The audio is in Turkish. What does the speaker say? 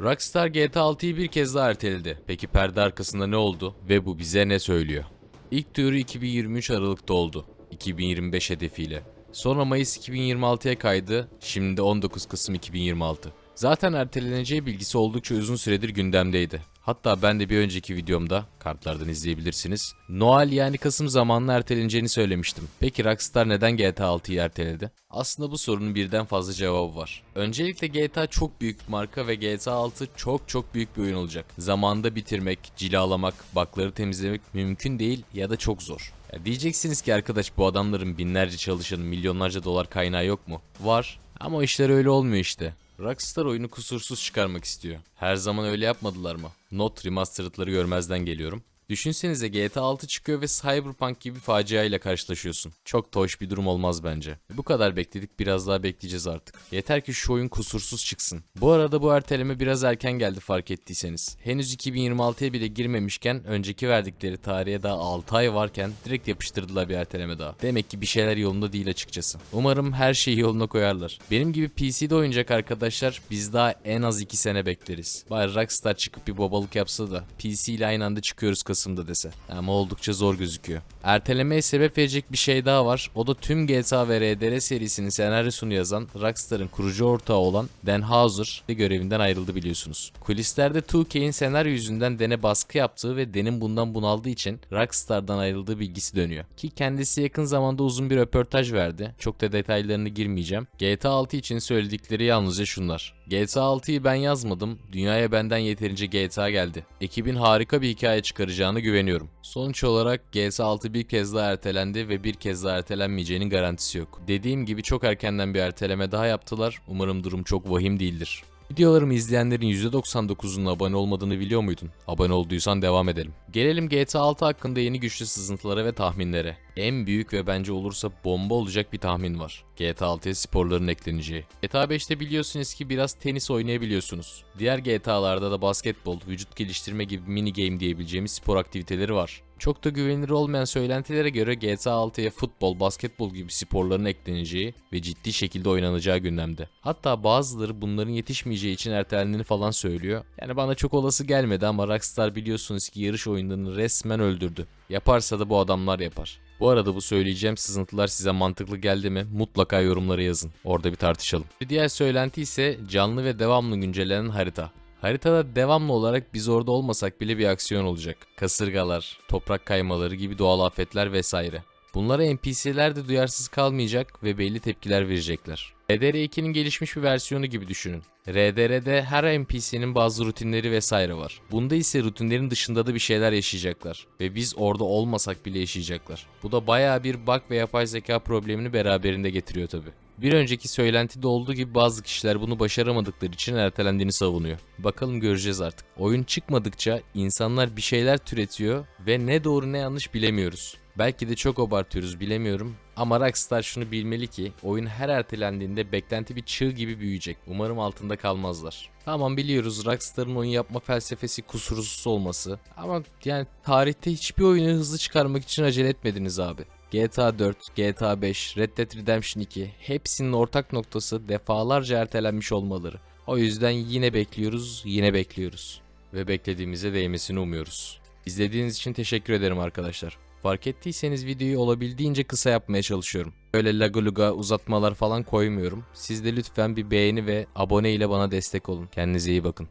Rockstar GTA 6'yı bir kez daha erteledi. Peki perde arkasında ne oldu ve bu bize ne söylüyor? İlk duyuru 2023 Aralık'ta oldu. 2025 hedefiyle. Sonra Mayıs 2026'ya kaydı. Şimdi de 19 Kasım 2026. Zaten erteleneceği bilgisi oldukça uzun süredir gündemdeydi. Hatta ben de bir önceki videomda, kartlardan izleyebilirsiniz, Noel yani Kasım zamanına erteleneceğini söylemiştim. Peki Rockstar neden GTA 6'yı erteledi? Aslında bu sorunun birden fazla cevabı var. Öncelikle GTA çok büyük bir marka ve GTA 6 çok çok büyük bir oyun olacak. Zamanda bitirmek, cilalamak, bakları temizlemek mümkün değil ya da çok zor. Ya diyeceksiniz ki arkadaş bu adamların binlerce çalışanı, milyonlarca dolar kaynağı yok mu? Var ama işler öyle olmuyor işte. Rockstar oyunu kusursuz çıkarmak istiyor. Her zaman öyle yapmadılar mı? Not remastered'ları görmezden geliyorum. Düşünsenize GTA 6 çıkıyor ve Cyberpunk gibi facia ile karşılaşıyorsun. Çok da bir durum olmaz bence. Bu kadar bekledik biraz daha bekleyeceğiz artık. Yeter ki şu oyun kusursuz çıksın. Bu arada bu erteleme biraz erken geldi fark ettiyseniz. Henüz 2026'ya bile girmemişken önceki verdikleri tarihe daha 6 ay varken direkt yapıştırdılar bir erteleme daha. Demek ki bir şeyler yolunda değil açıkçası. Umarım her şeyi yoluna koyarlar. Benim gibi PC'de oynayacak arkadaşlar biz daha en az 2 sene bekleriz. Bari Rockstar çıkıp bir babalık yapsa da PC ile aynı anda çıkıyoruz Kasım'da dese. Ama oldukça zor gözüküyor. Ertelemeye sebep verecek bir şey daha var. O da tüm GTA ve RDR serisinin senaryosunu yazan Rockstar'ın kurucu ortağı olan Dan Houser de görevinden ayrıldı biliyorsunuz. Kulislerde 2K'in senaryo yüzünden Dan'e baskı yaptığı ve Dan'in bundan bunaldığı için Rockstar'dan ayrıldığı bilgisi dönüyor. Ki kendisi yakın zamanda uzun bir röportaj verdi. Çok da detaylarını girmeyeceğim. GTA 6 için söyledikleri yalnızca şunlar. GTA 6'yı ben yazmadım. Dünyaya benden yeterince GTA geldi. Ekibin harika bir hikaye çıkaracağını güveniyorum. Sonuç olarak GTA 6 bir kez daha ertelendi ve bir kez daha ertelenmeyeceğinin garantisi yok. Dediğim gibi çok erkenden bir erteleme daha yaptılar. Umarım durum çok vahim değildir. Videolarımı izleyenlerin %99'unun abone olmadığını biliyor muydun? Abone olduysan devam edelim. Gelelim GTA 6 hakkında yeni güçlü sızıntılara ve tahminlere. En büyük ve bence olursa bomba olacak bir tahmin var. GTA 6'ya sporların ekleneceği. GTA 5'te biliyorsunuz ki biraz tenis oynayabiliyorsunuz. Diğer GTA'larda da basketbol, vücut geliştirme gibi mini game diyebileceğimiz spor aktiviteleri var. Çok da güvenilir olmayan söylentilere göre GTA 6'ya futbol, basketbol gibi sporların ekleneceği ve ciddi şekilde oynanacağı gündemde. Hatta bazıları bunların yetişmeyeceği için ertelendiğini falan söylüyor. Yani bana çok olası gelmedi ama Rockstar biliyorsunuz ki yarış oyunlarını resmen öldürdü. Yaparsa da bu adamlar yapar. Bu arada bu söyleyeceğim sızıntılar size mantıklı geldi mi? Mutlaka yorumlara yazın. Orada bir tartışalım. Bir diğer söylenti ise canlı ve devamlı güncellenen harita. Haritada devamlı olarak biz orada olmasak bile bir aksiyon olacak. Kasırgalar, toprak kaymaları gibi doğal afetler vesaire. Bunlara NPC'ler de duyarsız kalmayacak ve belli tepkiler verecekler. RDR2'nin gelişmiş bir versiyonu gibi düşünün. RDR'de her NPC'nin bazı rutinleri vesaire var. Bunda ise rutinlerin dışında da bir şeyler yaşayacaklar. Ve biz orada olmasak bile yaşayacaklar. Bu da baya bir bug ve yapay zeka problemini beraberinde getiriyor tabi. Bir önceki söylentide olduğu gibi bazı kişiler bunu başaramadıkları için ertelendiğini savunuyor. Bakalım göreceğiz artık. Oyun çıkmadıkça insanlar bir şeyler türetiyor ve ne doğru ne yanlış bilemiyoruz. Belki de çok abartıyoruz bilemiyorum ama Rockstar şunu bilmeli ki oyun her ertelendiğinde beklenti bir çığ gibi büyüyecek. Umarım altında kalmazlar. Tamam biliyoruz Rockstar'ın oyun yapma felsefesi kusursuz olması ama yani tarihte hiçbir oyunu hızlı çıkarmak için acele etmediniz abi. GTA 4, GTA 5, Red Dead Redemption 2 hepsinin ortak noktası defalarca ertelenmiş olmaları. O yüzden yine bekliyoruz, yine bekliyoruz. Ve beklediğimize değmesini umuyoruz. İzlediğiniz için teşekkür ederim arkadaşlar. Fark ettiyseniz videoyu olabildiğince kısa yapmaya çalışıyorum. Öyle laga luga uzatmalar falan koymuyorum. Siz de lütfen bir beğeni ve abone ile bana destek olun. Kendinize iyi bakın.